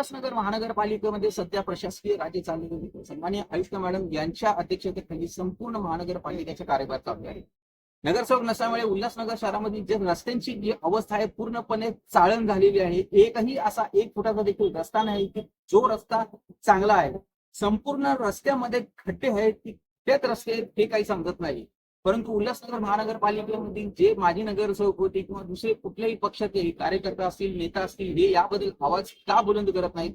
उल्हासनगर महानगरपालिकेमध्ये सध्या प्रशासकीय राज्य चाललेले होते सन्मान्य आयुक्त मॅडम यांच्या अध्यक्षतेखाली संपूर्ण महानगरपालिकेचा कार्यभार चालू आहे. नगरसेवक नसल्यामुळे उल्हासनगर शहरामध्ये जे रस्त्यांची जी अवस्था आहे पूर्णपणे चाळण झालेली आहे. एकही असा एक फुटाचा देखील रस्ता नाही की जो रस्ता चांगला आहे. संपूर्ण रस्त्यामध्ये खड्डे आहेत की तेच रस्ते हे काही समजत नाही. परंतु उल्हासनगर महानगरपालिकेमधील जे माजी नगरसेवक होते किंवा दुसरे कुठल्याही पक्षाचे कार्यकर्ता असतील नेता असतील हे याबद्दल आवाज का बुलंद करत नाहीत?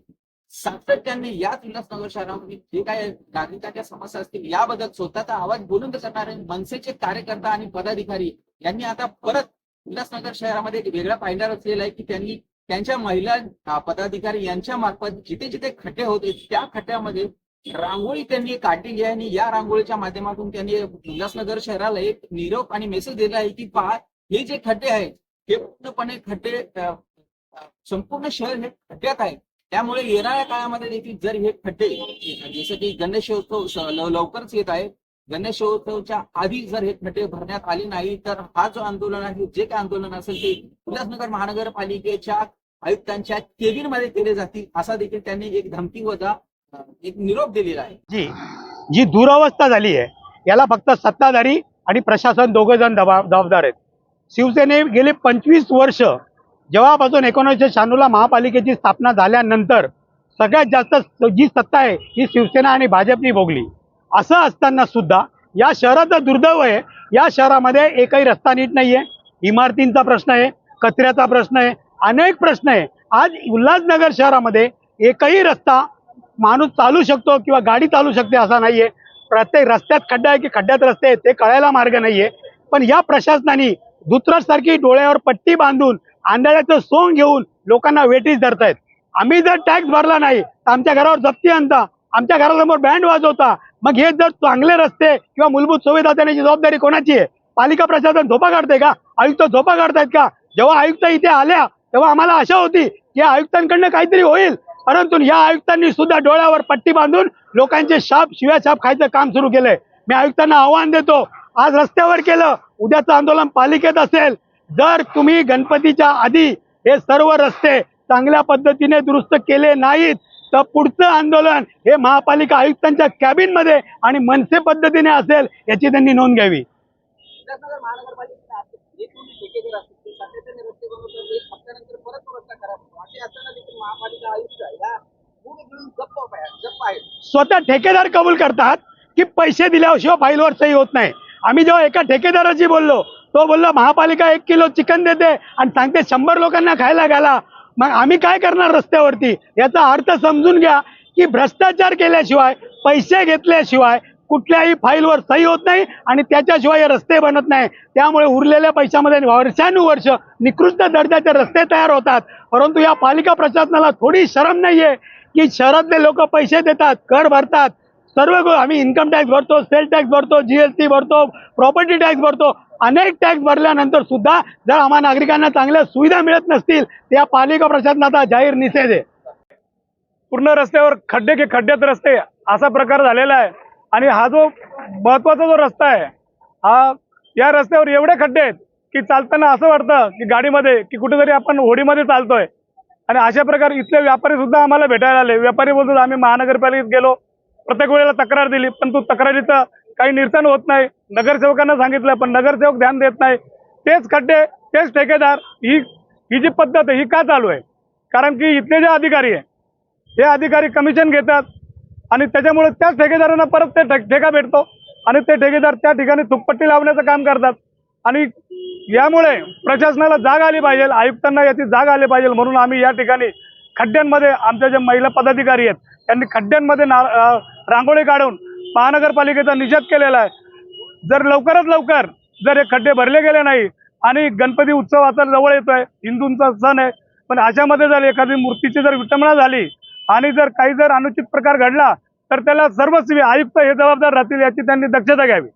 सातत्याने याच उल्हासनगर शहरामध्ये जे काय नागरिकांच्या समस्या असतील याबद्दल स्वतःचा आवाज बुलंद करणारे मनसेचे कार्यकर्ता आणि पदाधिकारी यांनी आता परत उल्हासनगर शहरामध्ये एक वेगळा पायंडा रचलेला आहे की त्यांनी त्यांच्या महिला पदाधिकारी यांच्या मार्फत जिथे जिथे खड्डे होते त्या खड्ड्यामध्ये रांगोळी त्यांनी काढलेली आहे आणि या रांगोळीच्या माध्यमातून त्यांनी उल्हासनगर शहराला एक निरोप आणि मेसेज दिला आहे की पहा हे जे खड्डे आहेत हे पूर्णपणे खड्डे संपूर्ण शहर हे खड्ड्यात आहे. त्यामुळे येणाऱ्या काळामध्ये देखील जर हे खड्डे जसं की गणेशोत्सव लव- लवकरच येत आहे गणेशोत्सवच्या आधी जर हे खड्डे भरण्यात आले नाही तर हा जो आंदोलन आहे जे काय आंदोलन असेल ते उल्हासनगर महानगरपालिकेच्या आयुक्तांच्या केबिनमध्ये केले जातील असा देखील त्यांनी एक धमकी वजा एक निरोप दिलेला आहे. जी जी दुरावस्था झाली आहे याला फक्त सत्ताधारी आणि प्रशासन दोघं जण जबाबदार आहेत. शिवसेने गेले पंचवीस वर्ष जेव्हापासून एकोणीसशे शहाण्णवला महापालिकेची स्थापना झाल्यानंतर सगळ्यात जास्त जी सत्ता आहे ही शिवसेना आणि भाजपनी भोगली. असं असताना सुद्धा या शहराचं दुर्दैव आहे या शहरामध्ये एकही रस्ता नीट नाही आहे इमारतींचा प्रश्न आहे कचऱ्याचा प्रश्न आहे अनेक प्रश्न आहे. आज उल्हासनगर शहरामध्ये एकही रस्ता माणूस चालू शकतो किंवा गाडी चालू शकते असा नाहीये. प्रत्येक रस्त्यात खड्डा आहे की खड्ड्यात रस्ते आहेत ते कळायला मार्ग नाहीये. पण या प्रशासनाने सारखी डोळ्यावर पट्टी बांधून आंधळ्याचं सोंग घेऊन लोकांना वेटीस धरतायत. आम्ही जर टॅक्स भरला नाही तर आमच्या घरावर जप्ती आणता आमच्या घरासमोर बँड वाजवता मग हे जर चांगले रस्ते किंवा मूलभूत सुविधा देण्याची जबाबदारी कोणाची आहे? पालिका प्रशासन झोपा काढते का? आयुक्त झोपा काढतायत का? जेव्हा आयुक्त इथे आल्या तेव्हा आम्हाला आशा होती की आयुक्तांकडनं काहीतरी होईल. परंतु या आयुक्तांनी सुद्धा डोळ्यावर पट्टी बांधून लोकांचे शाप शिव्याशाप खायचं काम सुरू केलंय. मी आयुक्तांना आव्हान देतो आज रस्त्यावर केलं उद्याचं आंदोलन पालिकेत असेल. जर तुम्ही गणपतीच्या आधी हे सर्व रस्ते चांगल्या पद्धतीने दुरुस्त केले नाहीत तर पुढचं आंदोलन हे महापालिका आयुक्तांच्या कॅबिनमध्ये आणि मनसे पद्धतीने असेल याची त्यांनी नोंद घ्यावी उल्हासनगर महानगरपालिकेचे अध्यक्ष जे कोणी ठेकेदार असतील ते सातत्याने रस्ते बनवतात एक हप्त्यानंतर परत तो रस्ता खराब होतो असे असताना देखील महापालिका आयुक्त या पूर्ण घेऊन गप्प आहे गप्प आहेत स्वतः ठेकेदार कबूल करतात की पैसे दिल्याशिवाय फाईलवर सही होत नाही. आम्ही जेव्हा एका ठेकेदाराशी बोललो तो बोललो महापालिका एक किलो चिकन देते आणि सांगते शंभर लोकांना खायला घाला. मग आम्ही काय करणार रस्त्यावरती? याचा अर्थ समजून घ्या की भ्रष्टाचार केल्याशिवाय पैसे घेतल्याशिवाय कुठल्याही फाईलवर सही होत नाही आणि त्याच्याशिवाय हे रस्ते बनत नाही. त्यामुळे उरलेल्या पैशामध्ये वर्षानुवर्ष निकृष्ट दर्जाचे रस्ते तयार होतात. परंतु या पालिका प्रशासनाला थोडी शरम नाहीये. की शहरातले लोक पैसे देतात कर भरतात. सर्व गो- आम्ही इन्कम टॅक्स भरतो सेल टॅक्स भरतो जीएसटी भरतो प्रॉपर्टी टॅक्स भरतो. अनेक टॅक्स भरल्यानंतर सुद्धा जर आम्हा नागरिकांना चांगल्या सुविधा मिळत नसतील त्या पालिका प्रशासनाचा जाहीर निषेध आहे. पूर्ण रस्त्यावर खड्डे की खड्ड्यात रस्ते असा प्रकार झालेला आहे. आणि हा जो महत्त्वाचा जो रस्ता आहे हा या रस्त्यावर एवढे खड्डे आहेत की चालताना असं वाटतं की गाडीमध्ये की कुठेतरी आपण होडीमध्ये चालतोय. आणि अशा प्रकारे इथले व्यापारी सुद्धा आम्हाला भेटायला आले. व्यापारी बोलतात आम्ही महानगरपालिकेत गेलो प्रत्येक वेळेला तक्रार दिली पण तो तक्रारीचं काही निरसन होत नाही. नगरसेवकांना सांगितलं पण नगरसेवक ध्यान देत नाही. तेच खड्डे तेच ठेकेदार ही ही जी पद्धत आहे ही का चालू आहे? कारण की इथले जे अधिकारी आहे हे अधिकारी कमिशन घेतात आणि त्याच्यामुळे त्याच ठेकेदारांना परत ते ठेका भेटतो आणि ते ठेकेदार त्या ठिकाणी थुकपट्टी लावण्याचं काम करतात. आणि यामुळे प्रशासनाला जाग आली पाहिजे आयुक्तांना याची जाग आली पाहिजे म्हणून आम्ही या ठिकाणी खड्ड्यांमध्ये आमच्या ज्या महिला पदाधिकारी आहेत त्यांनी खड्ड्यांमध्ये ना रांगोळी काढून महानगरपालिकेचा निषेध केलेला आहे. जर लवकरात लवकर जर हे खड्डे भरले गेले नाही आणि गणपती उत्सवाचा जवळ जवळ येतोय हिंदूंचा सण आहे पण अशामध्ये जर एखादी मूर्तीची जर विटंबना झाली आणि जर काही जर अनुचित प्रकार घडला तर त्याला सर्वस्वी आयुक्त हे जबाबदार राहतील याची त्यांनी दक्षता घ्यावी.